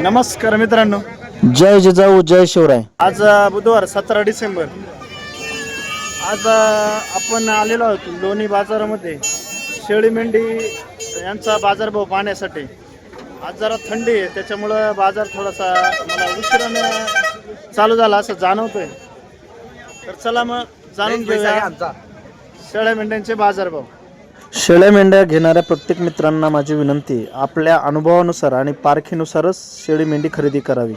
नमस्कार मित्रांनो. जय जिजाऊ जय शिवराय. आज अ, बुधवार सतरा डिसेंबर. आज अ, आपण आलेलो आहोत लोणी बाजारामध्ये. शेळी मेंढी यांचा बाजारभाव पाहण्यासाठी. आज जरा थंडी आहे त्याच्यामुळं बाजार थोडासा मला उशिरानं चालू झाला असं जाणवतोय. तर चला मग जाणून घेऊया शेळ्या मेंढ्यांचे बाजारभाव. शेळ्या मेंढ्या घेणाऱ्या प्रत्येक मित्रांना माझी विनंती आपल्या अनुभवानुसार आणि पारखीनुसारच शेळी मेंढी खरेदी करावी.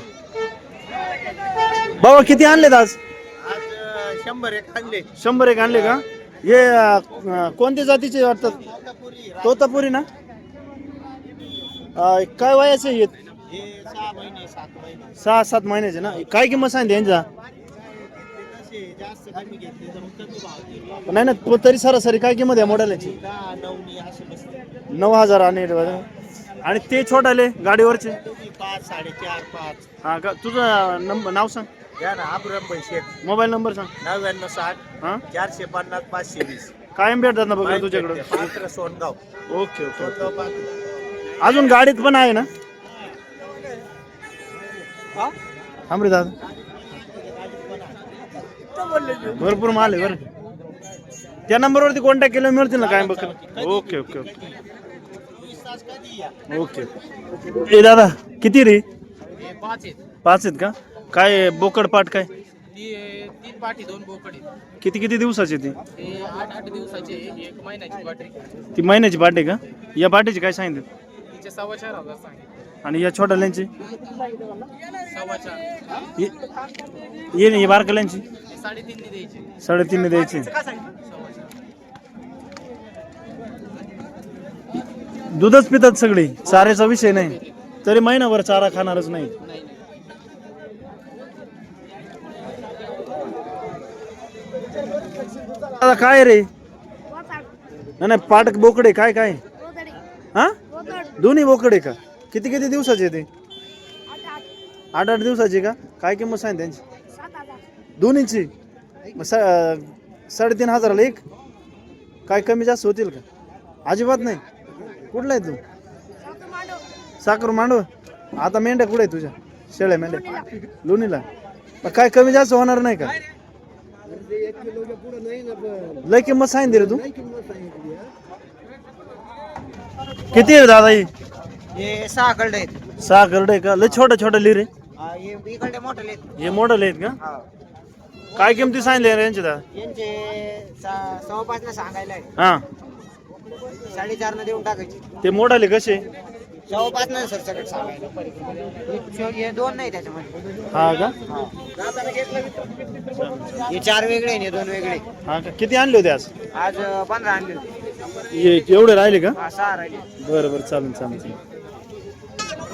बाबा किती आणलेत आज? आज शंभर एक आणले. शंभर एक आणले का? हे अ, कोणत्या जातीचे वाटतात? तोतापुरी. ना? अ, काय वयाचे आहेत? हे सहा महिने सात महिने. सहा सात महिन्याचे ना? काय किंमत सांगते यांचा नाही ना तो तरी सरासरी काय किंमत आहे मोडाल्याची नऊ हजार आणि आणि ते छोटाले गाडीवरचे? पाच साडेचार पाच. हा का तुझं नंबर नाव सांग. या ना अब्रम शेख मोबाईल नंबर सांग. नव्याण्णव साठ हा? चारशे पन्नास पाचशे वीस. कायम भेटतात ना बघ तुझ्याकडे. पात्र सोनगाव. ओके ओके सोनगाव पात्र. अजून गाडीत पण आहे ना? थांब रे दादा. भरपूर माल आहे बरं. त्या नंबरवरती कॉन्टॅक्ट केलं मिळतील ना काय बघ ओके ओके ओके. ओके. ए दादा किती रे? हे पाच आहेत. पाच आहेत का? काय बोकड पाट काय? ती तीन पाठी दोन बोकडे किती किती दिवसाची ती? हे आठ आठ दिवसाचे एक महिन्याची बॅटरी ती महिन्याची पाट आहे का? या पाटीची काय सांगितलं? तिचे सव्वा चार हजार सांगितले. आणि या छोट्याल्यांची ये नाही बारकल्यांची? साडेतीन द्यायचे. साडेतीनने दूधच पितात सगळी चाऱ्याचा विषय नाही. तरी महिनाभर चारा खाणारच नाही. नाही आता काय रे? नाही नाही पाटक बोकडे काय काय? हा? दोन्ही बोकडे का? किती किती दिवसाचे ते? आठ आठ. दिवसाचे का? काय किंमत सांग त्यांची? दोन्हीची? मग सा- साडेतीन हजाराला एक? काय कमी जास्त होतील का? अजिबात नाही. कुठला आहे तू? साखर मांडव. आता मेंढ्या कुठे आहे तुझ्या? शेळ्या मेंढ्या? दोन्हीला मग काय कमी जास्त होणार नाही का? लय किंमत सांगितली रे तू. किती आहे रे दादा ही? हे सहा कळडे आहेत. सहा करडे का? लय छोट्या छोट्या लिरे हा, हे इकडे मोठे आहेत हे मॉडेल आहेत का? हा. काय किमती सांगितले रे यांचे दादा यांचे सा- सव्वा पाच ना सांगायला आहे. हा. साडेचार न देऊन टाकायचे. ते मोडाले कसे? सव्वा पाच नाही सर सगळं सांगायला. हे- दोन नाही त्याच्यामध्ये. हा का? हे. चार वेगळे आणि हे दोन वेगळे. हा का? किती आणले होते आज? आज अं, पंधरा आणले होते. ये- एवढे राहिले का? हा, सहा राहिले. बरं बरं. चालेल चालेल चालेल.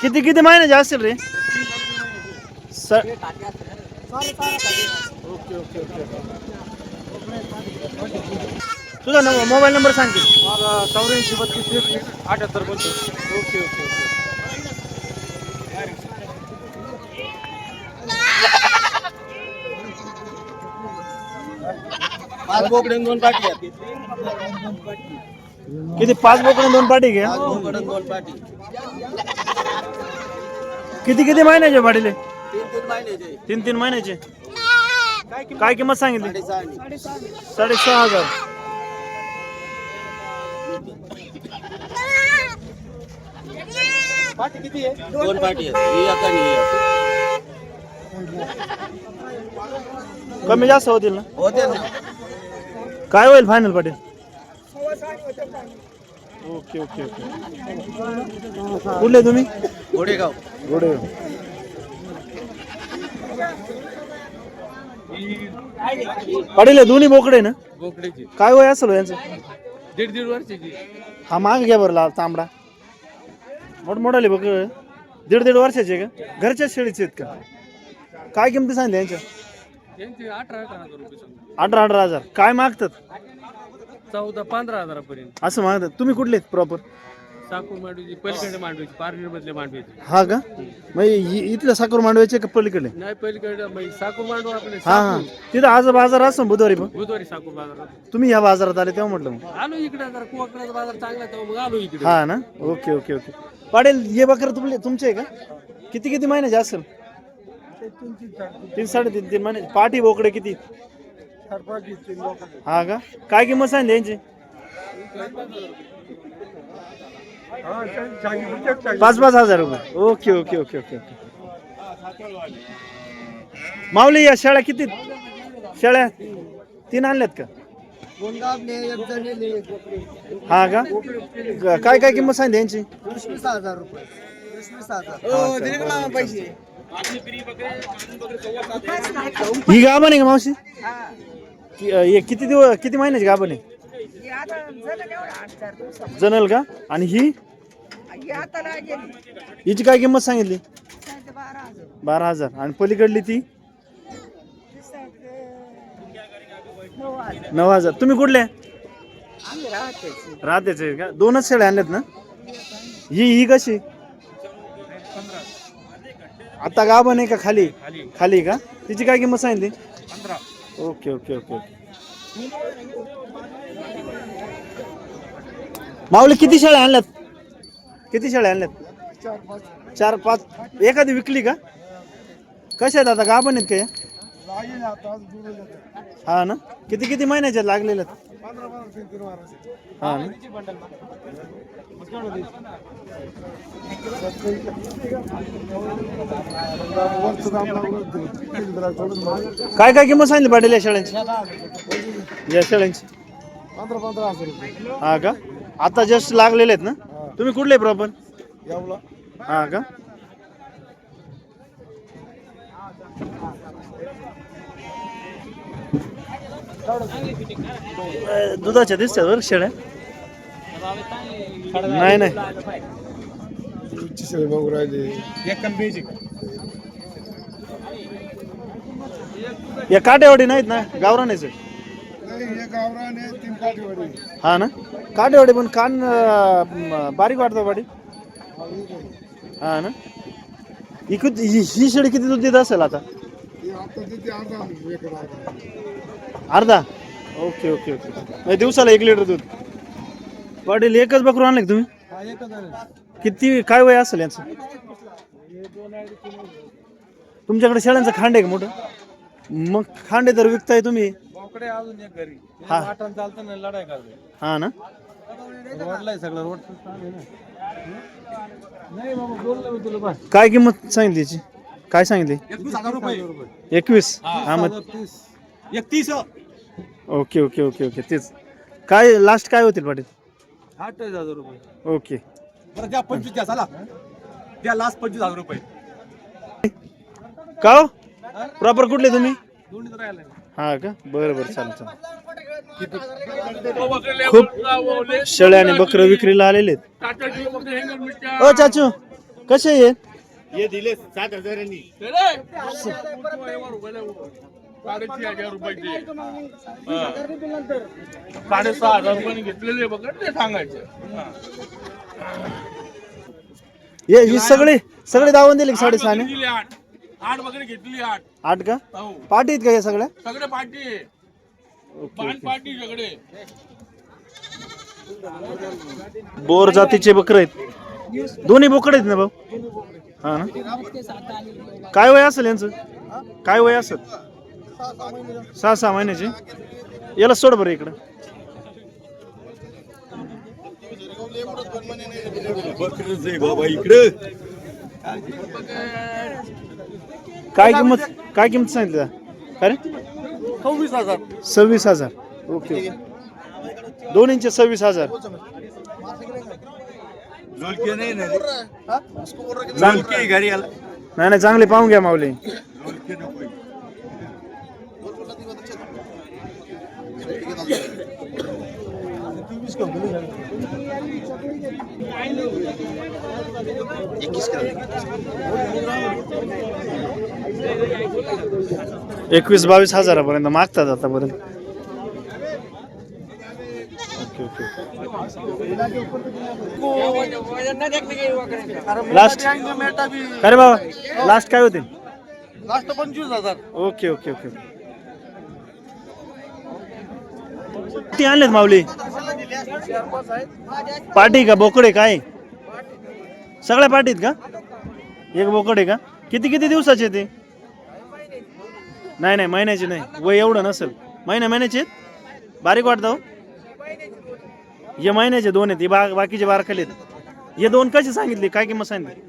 किती किती महिन्याचे असतील रे स- ओके ओके ओके तुझा नंबर मोबाईल नंबर सांग की. चौऱ्याऐंशी बत्तीस अठ्याहत्तर बोलतो ओके ओके ओके. पाच बोकडे दोन पाठी किती? पाच बोकडे दोन पाटी घ्या बोकडे दोन पाठी किती किती महिन्याचे पाटीले? तीन तीन महिन्याचे. तीन तीन महिन्याचे? काय किंमत सांगितली? साडेसहा हजार. पाठी किती आहे? दोन पाठी ही. कमी जास्त होतील ना? होते ना. काय होईल final Patil? Okay okay okay. कुठले तुम्ही? गोडेगाव गोडे पाटील दोन्ही बोकडे ना? बोकड्याची काय वय असेल हो यांचं? दीड दीड वर्षाची. हा माग घ्या बरं लाल तांबडा. मोठमोठाले बघ दीड दीड वर्षाचे का? घरच्याच शेळीचे आहेत का? काय किमती सांगितल्या यांच्या? यांचे अठरा अठरा हजार रुपये समजा. अठरा अठरा हजार. काय मागतात? चौदा पंधरा हजारापर्यंत. असं मागतात तुम्ही कुठले आहेत प्रॉपर साकूर मांडवीची पलीकडे मांडवीची पारनेर मधले मांडवीची. हा का? म्हणजे इ- इथलं साखर मांडवायचे का पलीकडे नाही पलीकडे म्हणजे साकूर मांडव आपले हा हा. साकूर. तिथं आज बाजार असं बुधवारी पण? बुधवारी साकूर बाजारात तुम्ही या बाजारात आले तेव्हा म्हटलं मग. आलो इकडे जरा कुवाकड्याचा बाजार चांगला आहे तेव्हा मग आलो इकडे. हा ना? Okay okay okay. पाडेल ये बकर तुमले तुमचे आहे का? किती किती महिन्याचे असेल? तीन साडेतीन तीन महिने. पाठी बोकडे किती? हा का? काय किंमत सांगितली यांची? पाच पाच हजार रुपये. Okay okay okay okay okay. Mauli या शेळ्या किती शेळ्या तीन आणल्यात का? हा का? काय काय किंमत सांगितली यांची? ही गाव आहे का मावशी? कि- हे किती दिवस किती महिन्याची गाभण आहे? जनल का? आणि ही? हिची काय किंमत सांगितली? बारा हजार. आणि पलीकडली ती? नऊ हजार. तुम्ही कुठले? राहतेच आहे का? दोनच शेळ्या आणल्यात ना? ही ही कशी? आता गाभण आहे का खाली? खाली. का? तिची काय किंमत सांगितली? Okay okay okay okay. Mauli किती शेळ्या आणल्यात? किती शेळ्या आणल्यात? चार पाच. एखादी विकली का? कशा आहेत आता? गाभण आहेत का या? हा ना? किती किती महिन्याच्या लागलेल्या आहेत? काय काय किंमत सांगितली पाटील या शेळ्यांची या शेळ्यांची पंधरा पंधरा हजार रुपये हा का? आता जस्ट लागलेले आहेत ना? तुम्ही कुठले प्रॉपर? हा का? दुधाच्या दिसतात बरं शेळ्या? नाही नाही. बघू राहिले. या काटेवाडी नाहीत ना? गावरानेच हा ना? काटेवाडी पण कान बारीक वाटतं वाडी? हा ना? ही किती शेळी किती दूध देत असेल आता? अर्धा? Okay okay okay. म्हणजे दिवसाला एक लिटर दूध. पाटील एकच बकरू आणले का तुम्ही? किती काय वय असेल यांचं? तुमच्याकडे शेळ्यांचं खांड आहे का मोठं? मग खांडे तर विकताय तुम्ही. बोकडे अजून एक घरी. हा. चालतं ना लढाई करते. हा ना? रोडला आहे सगळं रोड नाही बाबा बोललो मी तुला बस. काय किंमत सांगितली याची? काय सांगितली? एकवीस हजार रुपये. एकवीस? हा मग एकतीस. Okay okay okay okay. तेच. काय लास्ट काय होतील पाटील? अठ्ठावीस हजार रुपये. ओके. बरं द्या पंचवीस द्या चला. द्या लास्ट पंचवीस हजार रुपये. का हो? प्रॉपर कुठले तुम्ही? दोन्ही तर राहिला हा का? बरं बरं चालेल चालेल. खूप शेळ्या आणि बकरं विक्रीला आलेले आहेत. ओ चाचू कसे आहे हे दिले सात हजारांनी. साडेतीन हजार रुपयाचे. साडेसहा हजार रुपयाने घेतलेले बघा ते सांगायचं. हे. ही सगळे सगळे दावून दिले का साडेसहाने दिली आठ. आठ वगैरे घेतली आठ. आठ का? हो. पाठी आहेत का या सगळ्या? सगळे ओके पाच पार्टी सगळे. बोर जातीचे बकर आहेत. दोन्ही बोकड आहेत ना भाऊ? हा ना? काय वय असेल यांचं? काय वय असेल? सहा सहा महिन्याचे. याला सोड बरं इकडं. काय किंमत काय किंमत सांगितली काय रे? सव्वीस हजार. सव्वीस हजार. ओके दोन इंच सव्वीस हजार. नाही नाही चांगले पाहून घ्या माऊली. एकवीस बावीस हजारापर्यंत मागतात आतापर्यंत. लास्ट अरे बाबा लास्ट काय होते लास्ट पंचवीस हजार. ओके ओके ओके किती आणलेत माऊली. पाठी का बोकडे काय? सगळ्या पाठीत का? एक बोकडे का? किती किती दिवसाचे ते? नाही नाही महिन्याचे नाही. वय एवढं नसेल. महिन्या महिन्याचे आहेत? बारीक वाटतं हो. हे महिन्याचे दोन आहेत. हे बा बाकीचे बारखले आहेत. हे दोन कसे सांगितले? काय किंमत सांगितली?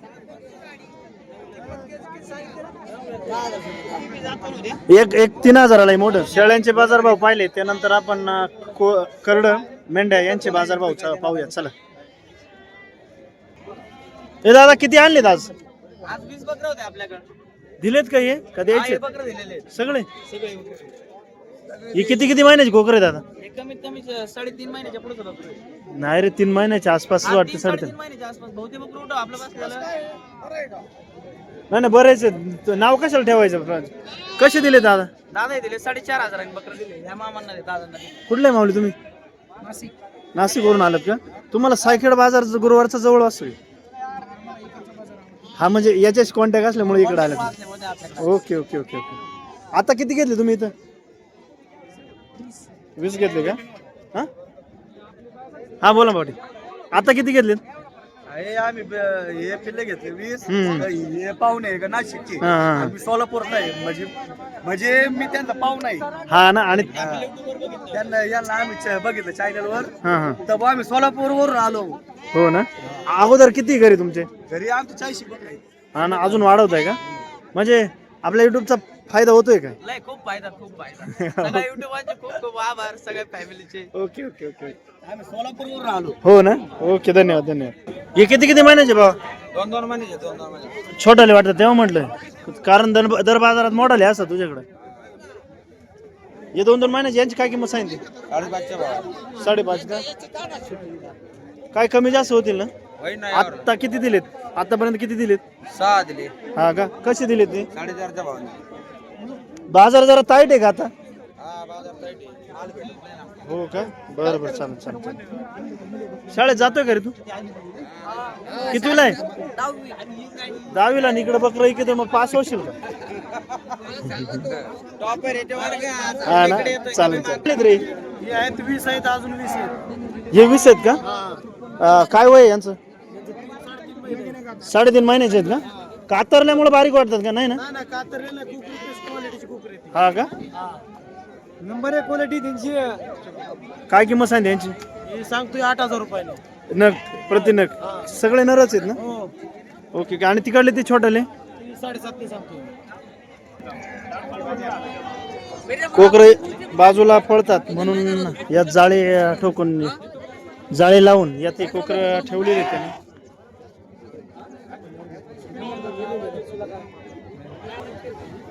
एक एक तीन हजाराला आहे मोठं शेळ्यांचे बाजारभाव पाहिले त्यानंतर आपण अं, को- करड मेंढ्या यांचे बाजारभाव च- पाहूया चला हे दादा किती आणलेत आज आज वीस बकरा होते आपल्याकडे दिलेत का हे का द्यायचे बकरा दिलेले सगळे हे किती किती महिन्याचे कोकर आहे दादा एक कमीत कमी साडेतीन महिन्याच्या पुढे बकरा नाही रे तीन महिन्याच्या आसपास वाटतं साडेतीन महिन्याच्या आसपास बहुतेक बकरा उठव आपलं बस झालं नाही नाही बरेच आहेत. नाव कशाला ठेवायचं कसे दिले दादा? दादा दिले साडेचार हजार बकरा दिले. या मामांना दिले दादांना दिले. कुठले माऊली तुम्ही? नाशिक. नाशिकवरून आलात का? तुम्हाला सायखेड बाजार गुरुवारचा जवळ असतो हा म्हणजे याच्याशी कॉन्टॅक्ट असल्यामुळे इकडे आले असल्यामुळे आपल्याकडे ओके ओके ओके ओके. आता किती घेतले तुम्ही इथं? वीस घेतले का? हा? हा बोला पाटी आता किती घेतले हे आम्ही ब- हे पिल्ले घेतले वीस हम्म. हे पाहुणे आहे का नाशिकचे. हा, हा. आम्ही सोलापूरला आहे. म्हणजे म्हणजे मी त्यांचा पाहुणा आहे. हा ना आणि त्यांना यांना आम्ही च- बघितलं चॅनल वर. हा हा. तर आम्ही सोलापूर वरून आलो. हो ना. अगोदर किती घरी तुमचे? घरी आमची चाळीशी बकरा आहे. हा ना अजून वाढवताय का? म्हणजे आपल्या युट्यूबचा फ़ायदा होतोय का? लय खूप फ़ायदा खूप फ़ायदा. सगळ्या युट्यूबचे खूप खूप आभार सगळ्या फॅमिलीचे. Okay okay okay. आम्ही आलो. हो ना? ओके धन्यवाद धन्यवाद. हे किती किती महिन्याचे भाव दोन दोन महिने दोन दोन महिने छोटाले वाटतं तेव्हा म्हटलं. कारण दर दर बाजारात मोठाले असतात तुझ्याकडे. हे दोन दोन महिन्याची यांची काय किंमत सांगितली? साडेपाचशे भाव. साडेपाच का? काय कमी जास्त होतील ना? होईल नाही आता किती दिलेत? आतापर्यंत किती दिलेत? सहा दिले. हा का? कसे दिलेत ते? साडेचारच्या भावाने. बाजार जरा ताईट आहे का आता? हा का? बरं बरं चालेल चालेल चालेल. शाळेत जातोय का रे तू? कितवीला आहे? दहावीला आणि इकडे बकरा इकडे मग पास होशील का? हा ना. चालेल चालेल. रे? हे आहेत वीस आहेत अजून वीस आहेत. हे वीस आहेत का? अं, काय वय आहे यांचं? साडेतीन महिन्याचे आहेत का? कातरल्यामुळे बारीक वाटतात का? नाही ना? ना कातरलेला कुकरी क्वालिटीची कुकरी आहे हा का. नंबर एक क्वालिटी त्यांची काय किंमत सांगते यांची? ही सांगतोय आठ हजार रुपयाला. नग प्रति नग. सगळे नरच आहेत ना? हो. ओके आणि तिकडले ते छोटले? ती साडेसात सांगतोय. कोकरे बाजूला पळतात म्हणून या जाळे अं, ठोकून जाळे लावून यात ते कोकर ठेवलेले आहेत त्याने.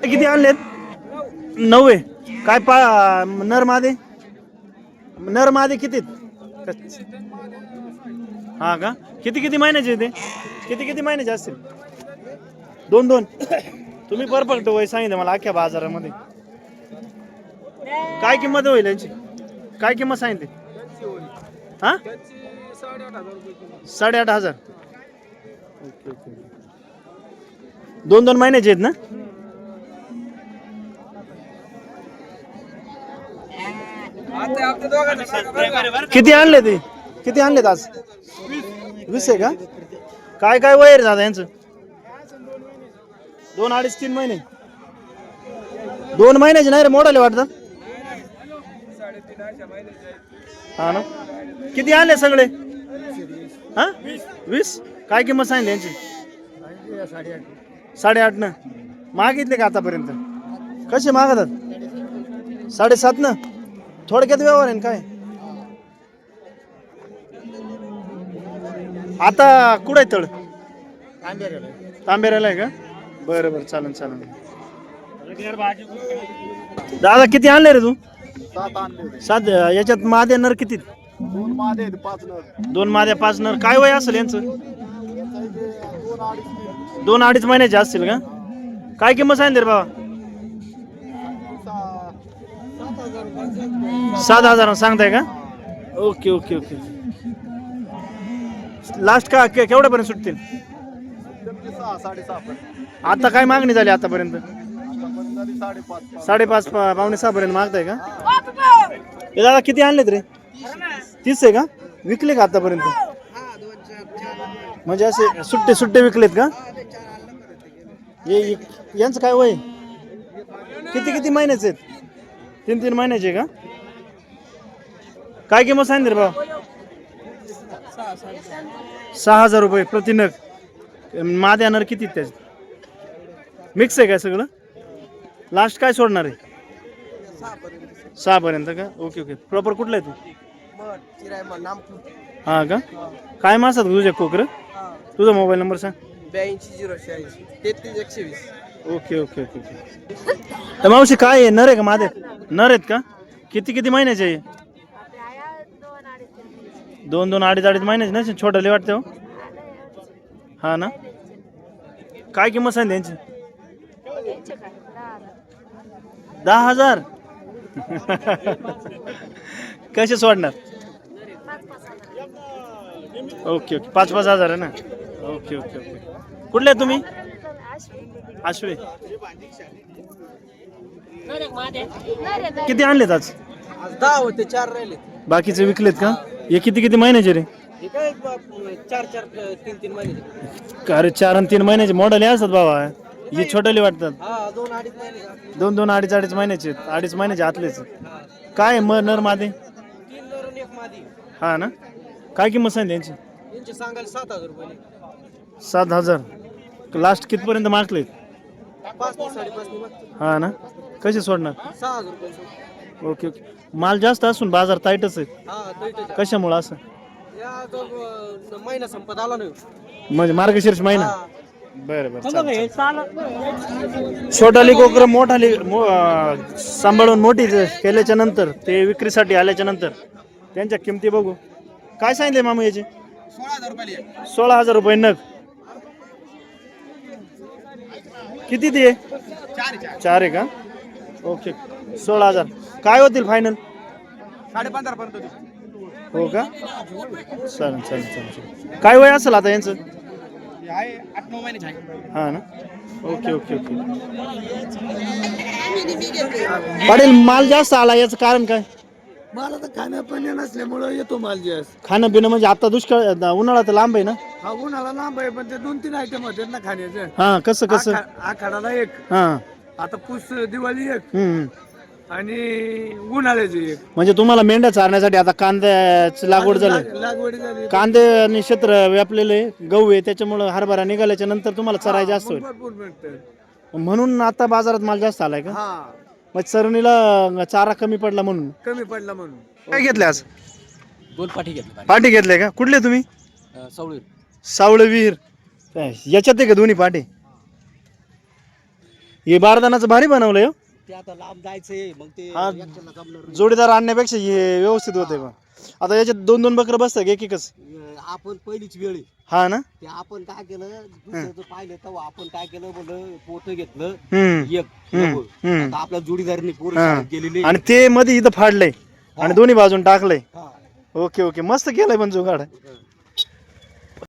किती आणलेत? आहे काय पा नर मादे? नर मादे किती हा का? किती किती महिन्याचे ते? किती किती महिन्याचे असतील? दोन दोन. तुम्ही परफेक्ट वय सांगितलं मला अख्ख्या बाजारामध्ये. काय किंमत होईल यांची? काय किंमत सांगितली? हा? साडेआठ हजार. Okay okay. दोन दोन महिन्याचे आहेत ना? किती आणले ते? किती आणलेत आज? वीस आहे का? काय काय वय रे दादा यांचं? दोन अडीच तीन महिने. दोन महिन्याचे नाही रे मोठाले वाटतं. हा ना? किती आणले सगळे? हा? वीस? काय किंमत सांगितली यांची? साडेआठ ना. मागितले का आतापर्यंत? कसे मागतात? साडेसात ना? थोडक्यात व्यवहार आहे ना काय? आता कुठं आहे तळ? तांबेऱ्याला आहे का? बरं बरं. चालेल चालेल दादा किती आणले रे तू? सात याच्यात माद्या नर किती दोन मादे पाच नर. दोन माद्या पाच नर. काय वय असेल यांचं? दोन अडीच महिन्याचे असतील का? काय किंमत सांगितली रे बाबा? सात हजार सांगताय का? Okay okay okay. लास्ट का के- केवढ्यापर्यंत सुटतील? आता काय मागणी झाली आतापर्यंत? साडेपाच पा- पावणे सहा पर्यंत मागताय का? हे दादा किती आणलेत रे? तीस आहे का? विकले का आतापर्यंत? म्हणजे असे सुट्टे सुट्टे विकलेत का? हे हे- यांचं काय वय? किती किती महिन्याचे आहेत? तीन तीन महिन्याचे का? काय किंमत सांगितली रे सहा हजार रुपये प्रति नग. मादे आणणार किती त्याच्यात? मिक्स आहे काय सगळं? लास्ट काय सोडणार आहे? सहा पर्यंत का? ओके ओके प्रॉपर कुठला आहे तू? हा का? काय मासात तुझ्या कोकर तुझा मोबाईल नंबर सांग. ब्याऐंशी झिरो शहाऐंशी. तेहतीस एकशे वीस ओके ओके ओके ओके तर मावशी काय आहे? नर आहे का मादे नर आहेत का? किती किती महिन्याचे आहे? दोन दोन अडीच अडीच महिन्याचे ना छोटाले वाटते हो. हा ना? काय किंमत सांग त्यांची दहा हजार? कसे सोडणार? Okay okay. पाच पाच हजार आहे ना? Okay okay okay. कुठले तुम्ही? आश्वे किती आणलेत आज? दहा होते चार राहिले बाकीचे विकलेत का? हे किती किती महिन्याचे रे? हे काय चार चार तीन तीन महिने अरे चार आणि तीन महिन्याचे मॉडेल हे असतात बाबा. हे छोटेले वाटतात. हा दोन अडीच महिने दोन दोन अडीच अडीच महिन्याचे आहेत. अडीच महिन्याचे आतलेच काय म नर मादे? तीन नरून एक मादी. हा ना? काय किंमत सांग त्यांची यांचे सांगायला सात हजार रुपये सात हजार. लास्ट कितपर्यंत मागले? पाच ते साडेपाच नि मागतो हा ना? कसे सोडणार? सहा हजार रुपये सोड. Okay okay. माल जास्त असून बाजार टाईटच आहे. हा दैठच कशामुळं असं? या जो अं, महिना संपत आला नाही म्हणजे मार्गशीर्ष महिना? बरं बरं चालेल, चालेल. छोटाली कोकर मोठाली मो अं, सांभाळून मोठी ज- केल्याच्यानंतर ते विक्रीसाठी आल्याच्यानंतर त्यांच्या किमती बघू. काय सांगितले मामू याचे? सोळा हजार रुपये सोळा हजार रुपये नग. किती ते चार आहे का? ओके. सोळा हजार. काय होतील फायनल साडे पंधरा पर्यंत हो का? चालेल चालेल चालेल चालेल. काय वय असेल आता यांचं? आहे आठ नऊ आहे. हा ना? Okay okay okay. पाटील माल जास्त आला याचं कारण काय? मला तर खाण्यापिण्या नसल्यामुळं येतो माल जास्त. खाणं पिणं म्हणजे आता दुष्काळ उन्हाळा तर लांब आहे ना? हा उन्हाला लांब आहे पण ते दोन तीन आयटम होते ना खाण्याचे. हा कसं कसं? आखा- आखाडाला एक. हा. आता पुस दिवाळी एक. हम्म, हम्म. आणि उन्हाळ्याची एक. म्हणजे तुम्हाला मेंढ्या चारण्यासाठी आता कांद्याची लागवड झाली. लाग- लागवडी झाली. कांदे आणि क्षेत्र व्यापलेले गहू आहे त्याच्यामुळं हरभरा निघाल्याच्या नंतर तुम्हाला चराय जास्त होईल भरपूर म्हणून आता बाजारात माल जास्त आलाय का? हा. मग चरणीला चारा कमी पडला म्हणून. कमी पडला म्हणून. काय घेतले आज? दोन पाठी घेतले पाठी. घेतले का? कुठले तुम्ही? सवळी सावळ. विहीर काय, याच्यात आहे का दोन्ही पाटे हे बारदानाचं भारी बनवलंय हो. ते आता लांब जायचंय मग ते हा. एकट्याला जमणार जोडीदार आणण्यापेक्षा हे व्यवस्थित होते आता याच्यात दोन दोन बकरं बसतात का एक एकच. आपण पहिलीच वेळ आहे. हा ना ते आपण काय केलं दुसऱ्याचं पाहिलं तेव्हा आपण काय केलं म्हणलं पोत घेतलं हम्म एक हम्म, नको. हम्म. आता आपल्या जोडीदारांनी पोर हा. गेलेली आणि ते मध्ये इथं फाडलंय आणि दोन्ही बाजून टाकलंय हा. ओके ओके मस्त केलंय पण जुगाड